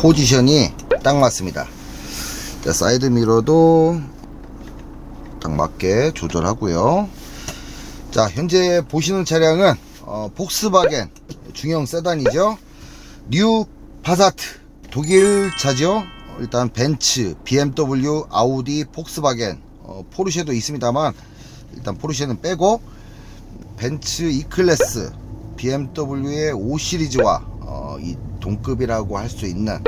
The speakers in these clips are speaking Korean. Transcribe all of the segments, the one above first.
포지션이 딱 맞습니다. 자, 사이드 미러도 딱 맞게 조절하고요. 자, 현재 보시는 차량은 어, 복스바겐 중형 세단이죠. 뉴 파사트 독일 차죠. 일단 벤츠, BMW, 아우디, 폭스바겐, 어, 포르쉐도 있습니다만 일단 포르쉐는 빼고 벤츠 E클래스, BMW의 5 시리즈와 어, 이 동급이라고 할 수 있는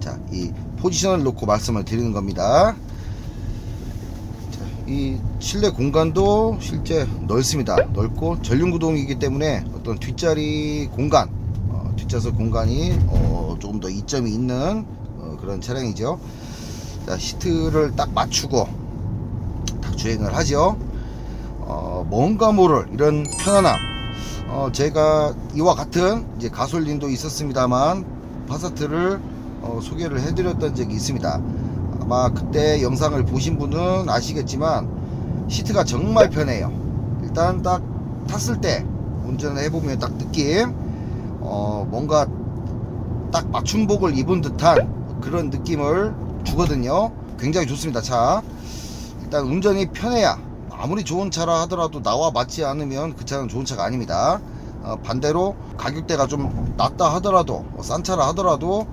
자, 이 포지션을 놓고 말씀을 드리는 겁니다. 자, 이 실내 공간도 실제 넓습니다. 넓고 전륜 구동이기 때문에 어떤 뒷자리 공간, 어, 뒷좌석 공간이 어, 조금 더 이점이 있는 어, 그런 차량이죠. 자, 시트를 딱 맞추고 딱 주행을 하죠. 어, 뭔가 모를 이런 편안함. 어, 제가 이와 같은 이제 가솔린도 있었습니다만 파사트를 어, 소개를 해드렸던 적이 있습니다. 아마 그때 영상을 보신 분은 아시겠지만 시트가 정말 편해요. 일단 딱 탔을 때 운전을 해보면 딱 느낌, 어, 뭔가 딱 맞춤복을 입은 듯한 그런 느낌을 주거든요. 굉장히 좋습니다. 차. 일단 운전이 편해야 아무리 좋은 차라 하더라도 나와 맞지 않으면 그 차는 좋은 차가 아닙니다. 어, 반대로 가격대가 좀 낮다 하더라도 뭐싼 차라 하더라도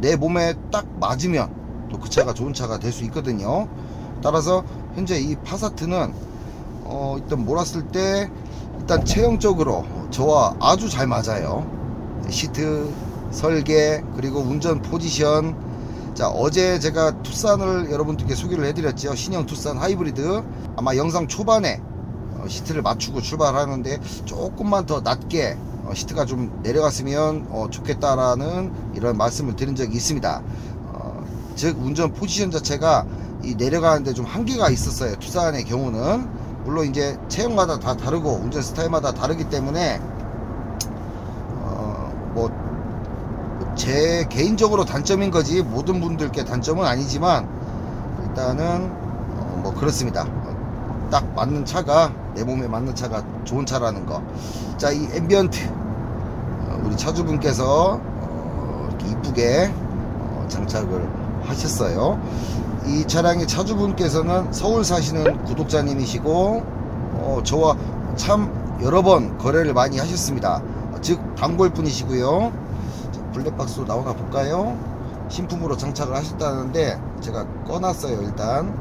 내 몸에 딱 맞으면 또 그 차가 좋은 차가 될 수 있거든요. 따라서 현재 이 파사트는 어, 일단 몰았을 때 일단 체형적으로 저와 아주 잘 맞아요. 시트 설계 그리고 운전 포지션 자 어제 제가 투싼을 여러분들께 소개를 해드렸죠 신형 투싼 하이브리드. 아마 영상 초반에 어, 시트를 맞추고 출발하는데 조금만 더 낮게 어, 시트가 좀 내려갔으면 어, 좋겠다라는 이런 말씀을 드린 적이 있습니다. 어, 즉 운전 포지션 자체가 이 내려가는데 좀 한계가 있었어요. 투싼의 경우는. 물론 이제 체형마다 다 다르고 운전 스타일마다 다르기 때문에 어, 뭐 제 개인적으로 단점인 거지 모든 분들께 단점은 아니지만 일단은 어, 뭐 그렇습니다. 어, 딱 맞는 차가 내 몸에 맞는 차가 좋은 차라는 거. 자, 이 앰비언트 어, 우리 차주분께서 어, 이쁘게 어, 장착을 하셨어요. 이 차량의 차주분께서는 서울 사시는 구독자님이시고 어, 저와 참 여러 번 거래를 많이 하셨습니다. 어, 즉 단골 분이시고요. 자, 블랙박스로 나오나 볼까요? 신품으로 장착을 하셨다는데 제가 꺼놨어요 일단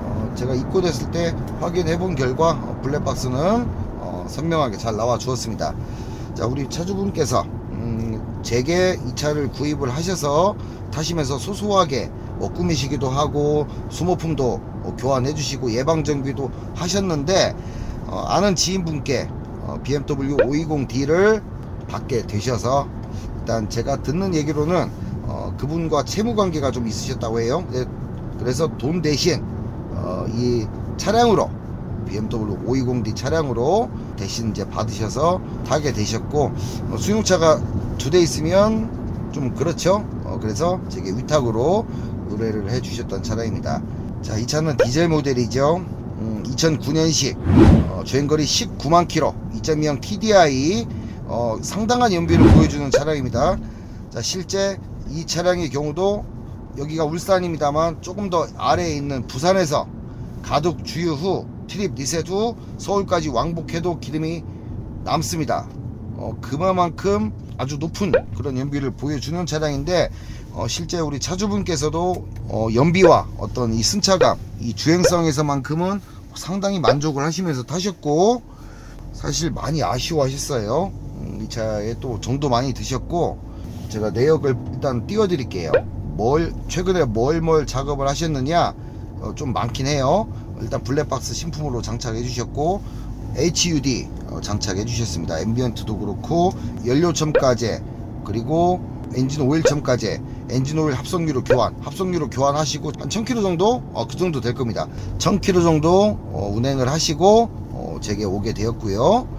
어, 제가 입고됐을 때 확인해 본 결과 어, 블랙박스는 어, 선명하게 잘 나와 주었습니다 자 우리 차주분께서 음, 제게 이 차를 구입을 하셔서 타시면서 소소하게 뭐 꾸미시기도 하고 수모품도 어, 교환해 주시고 예방정비도 하셨는데 어, 아는 지인분께 어, BMW 520D를 받게 되셔서 일단 제가 듣는 얘기로는 어, 그분과 채무 관계가 좀 있으셨다고 해요. 네, 그래서 돈 대신 어, 이 차량으로 BMW 520D 차량으로 대신 이제 받으셔서 타게 되셨고 어, 수용차가 두 대 있으면 좀 그렇죠. 어, 그래서 제게 위탁으로 의뢰를 해주셨던 차량입니다. 자, 이 차는 디젤 모델이죠. 음, 2009년식 어, 주행거리 19만 킬로 2.2형 TDI 어, 상당한 연비를 보여주는 차량입니다. 자, 실제 이 차량의 경우도 여기가 울산입니다만 조금 더 아래에 있는 부산에서 가덕 주유 후 트립 리셋 후 서울까지 왕복해도 기름이 남습니다. 어, 그만큼 아주 높은 그런 연비를 보여주는 차량인데 어, 실제 우리 차주분께서도 어, 연비와 어떤 이 승차감, 이 주행성에서만큼은 상당히 만족을 하시면서 타셨고 사실 많이 아쉬워하셨어요. 음, 이 차에 또 정도 많이 드셨고 제가 내역을 일단 띄워드릴게요. 뭘 최근에 뭘 뭘 작업을 하셨느냐 어, 좀 많긴 해요. 일단 블랙박스 신품으로 장착해 주셨고 HUD 어, 장착해 주셨습니다. 앰비언트도 그렇고 연료 첨가제 그리고 엔진 오일 첨가제 엔진 오일 합성유로 교환 합성유로 교환하시고 한 1000km 정도 어, 그 정도 될 겁니다 1000km 정도 어, 운행을 하시고 어, 제게 오게 되었고요 그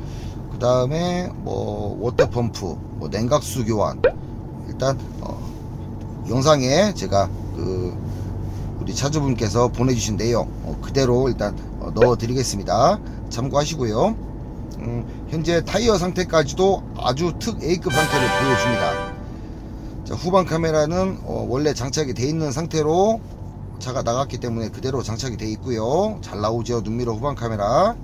다음에 뭐 워터펌프 뭐 냉각수 교환 일단 어, 영상에 제가 그 우리 차주분께서 보내주신 내용 어, 그대로 일단 어, 넣어 드리겠습니다 참고하시고요 음, 현재 타이어 상태까지도 아주 특 A급 상태를 보여줍니다 자, 후방 카메라는 어, 원래 장착이 돼 있는 상태로 차가 나갔기 때문에 그대로 장착이 돼 있고요. 잘 나오죠. 눈미러 후방 카메라.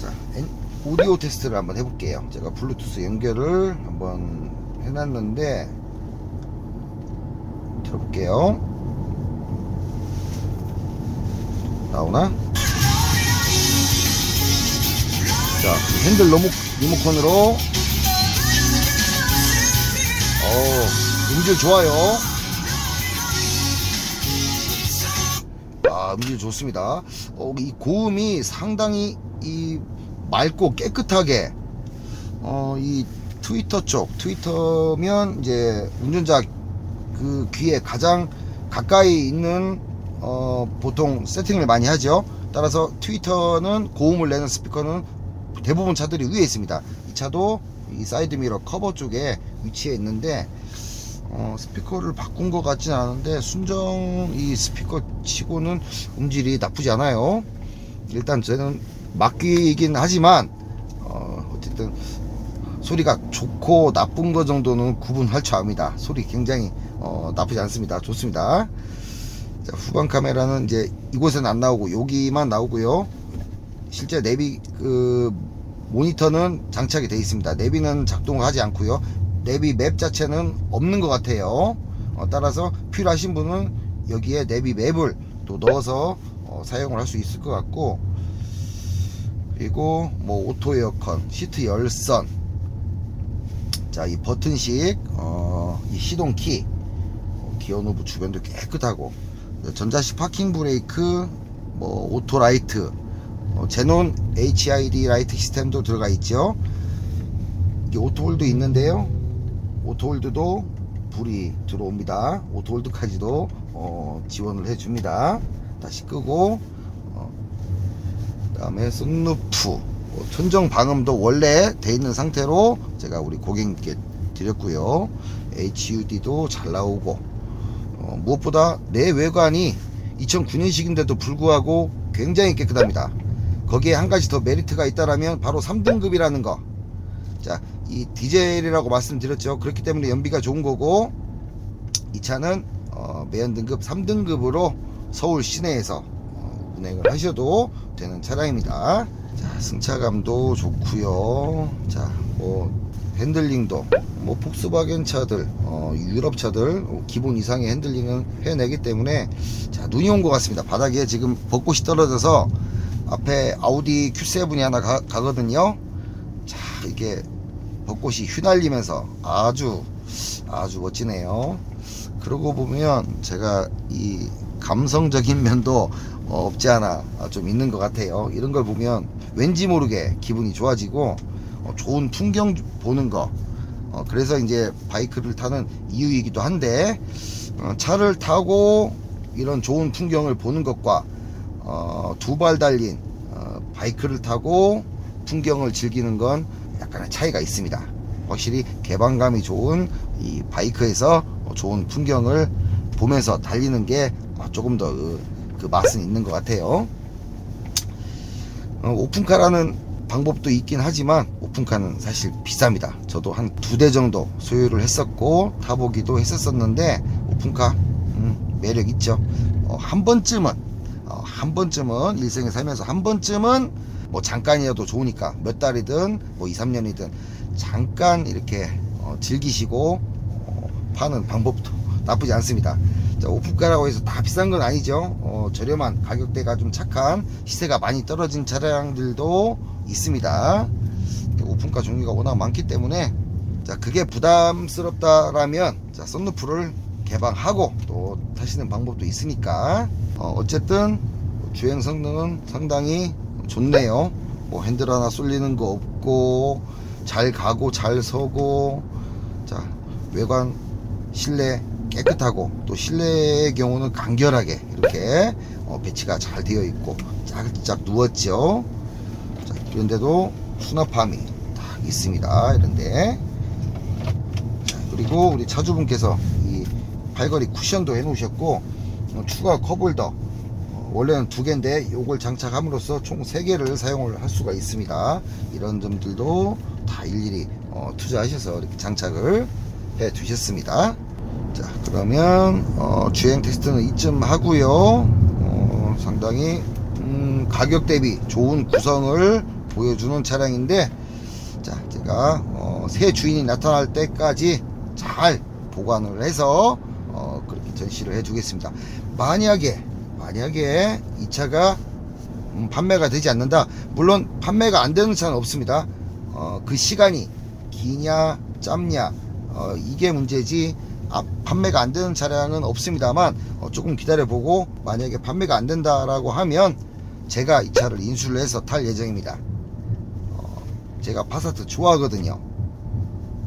자, 엔- 오디오 테스트를 한번 해볼게요. 제가 블루투스 연결을 한번 해놨는데 들어볼게요. 나오나? 자, 핸들 리모, 리모컨으로 어, 음질 좋아요. 아, 음질 좋습니다. 어, 이 고음이 상당히 이 맑고 깨끗하게 어, 이 트위터 쪽, 트위터면 이제 운전자 그 귀에 가장 가까이 있는 어, 보통 세팅을 많이 하죠. 따라서 트위터는 고음을 내는 스피커는 대부분 차들이 위에 있습니다. 이 차도 이 사이드 미러 커버 쪽에 위치해 있는데 어, 스피커를 바꾼 것 같진 않은데 순정 이 스피커 치고는 음질이 나쁘지 않아요. 일단 저는 막귀이긴 하지만 어, 어쨌든 소리가 좋고 나쁜 거 정도는 구분할 줄 압니다. 소리 굉장히 어, 나쁘지 않습니다. 좋습니다. 자, 후방 카메라는 이제 이곳에는 안 나오고 여기만 나오고요. 실제 내비 그 모니터는 장착이 되어 있습니다. 내비는 작동을 하지 않고요. 내비 맵 자체는 없는 것 같아요. 어, 따라서 필요하신 분은 여기에 내비 맵을 또 넣어서 어, 사용을 할 수 있을 것 같고 그리고 뭐 오토 에어컨, 시트 열선, 자 이 버튼식 어, 이 시동 키, 어, 기어 노브 주변도 깨끗하고 전자식 파킹 브레이크, 뭐 오토 라이트, 어, 제논 HID 라이트 시스템도 들어가 있죠. 이게 오토홀도 있는데요. 오토홀드도 불이 들어옵니다. 오토홀드까지도 어, 지원을 해줍니다. 다시 끄고 다음에 썬루프 어, 천정 방음도 원래 돼 있는 상태로 제가 우리 고객님께 드렸고요. HUD도 잘 나오고 어, 무엇보다 내 외관이 2009년식인데도 불구하고 굉장히 깨끗합니다. 거기에 한 가지 더 메리트가 있다라면 바로 3등급이라는 거. 자, 이 디젤이라고 말씀드렸죠. 그렇기 때문에 연비가 좋은 거고 이 차는 어, 매연 등급 3등급으로 서울 시내에서 어, 운행을 하셔도 되는 차량입니다. 자, 승차감도 좋고요. 자, 뭐 핸들링도 뭐 폭스바겐 차들, 어, 유럽 차들 어, 기본 이상의 핸들링은 해내기 때문에 자 눈이 온 것 같습니다. 바닥에 지금 벚꽃이 떨어져서 앞에 아우디 Q7이 하나 가, 가거든요. 자 이게 벚꽃이 휘날리면서 아주 아주 멋지네요. 그러고 보면 제가 이 감성적인 면도 어, 없지 않아 좀 있는 것 같아요. 이런 걸 보면 왠지 모르게 기분이 좋아지고 어, 좋은 풍경 보는 거. 어, 그래서 이제 바이크를 타는 이유이기도 한데 어, 차를 타고 이런 좋은 풍경을 보는 것과 어, 두발 달린 어, 바이크를 타고 풍경을 즐기는 건 약간의 차이가 있습니다. 확실히 개방감이 좋은 이 바이크에서 어, 좋은 풍경을 보면서 달리는 게 어, 조금 더 그 맛은 있는 것 같아요. 어, 오픈카라는 방법도 있긴 하지만 오픈카는 사실 비쌉니다. 저도 한 두 대 정도 소유를 했었고 타보기도 했었었는데 오픈카 음, 매력 있죠. 어, 한 번쯤은 어, 한 번쯤은 일생에 살면서 한 번쯤은 뭐 잠깐이라도 좋으니까 몇 달이든 뭐 2, 3년이든 잠깐 이렇게 어, 즐기시고 어, 파는 방법도 나쁘지 않습니다. 자, 오픈카라고 해서 다 비싼 건 아니죠. 어, 저렴한 가격대가 좀 착한 시세가 많이 떨어진 차량들도 있습니다. 오픈카 종류가 워낙 많기 때문에 자 그게 부담스럽다라면 자 썬루프를 개방하고 또 타시는 방법도 있으니까 어, 어쨌든 주행 성능은 상당히 좋네요. 뭐 핸들 하나 쏠리는 거 없고 잘 가고 잘 서고 자 외관 실내 깨끗하고 또 실내의 경우는 간결하게 이렇게 어, 배치가 잘 되어 있고 쫙쫙 누웠죠. 자, 그런데도 수납함이 딱 있습니다. 이런데 자, 그리고 우리 차주분께서 이 팔걸이 쿠션도 해놓으셨고 어, 추가 컵홀더 어, 원래는 두 개인데 이걸 장착함으로써 총 세 개를 사용을 할 수가 있습니다. 이런 점들도 다 일일이 어, 투자하셔서 이렇게 장착을 해 두셨습니다. 자, 그러면 어, 주행 테스트는 이쯤 하고요. 어, 상당히 음, 가격 대비 좋은 구성을 보여주는 차량인데, 자, 제가 어, 새 주인이 나타날 때까지 잘 보관을 해서 어, 그렇게 전시를 해주겠습니다. 만약에 만약에 이 차가 음, 판매가 되지 않는다. 물론 판매가 안 되는 차는 없습니다. 어, 그 시간이 기냐 짧냐 어, 이게 문제지 아, 판매가 안 되는 차량은 없습니다만 어, 조금 기다려보고 만약에 판매가 안 된다라고 하면 제가 이 차를 인수를 해서 탈 예정입니다. 어, 제가 파사트 좋아하거든요.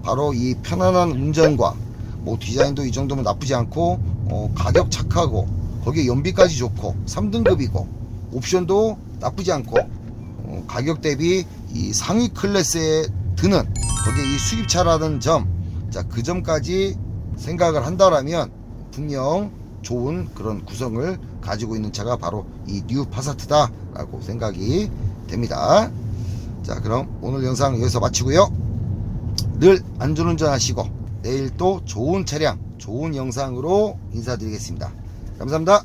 바로 이 편안한 운전과 뭐 디자인도 이 정도면 나쁘지 않고 어, 가격 착하고 거기에 연비까지 좋고 3등급이고 옵션도 나쁘지 않고 어, 가격 대비 이 상위 클래스에 드는 거기에 이 수입차라는 점, 자 그 점까지 생각을 한다라면 분명 좋은 그런 구성을 가지고 있는 차가 바로 이 뉴 파사트다라고 생각이 됩니다. 자 그럼 오늘 영상 여기서 마치고요. 늘 안전운전 하시고 내일 또 좋은 차량, 좋은 영상으로 인사드리겠습니다. 감사합니다.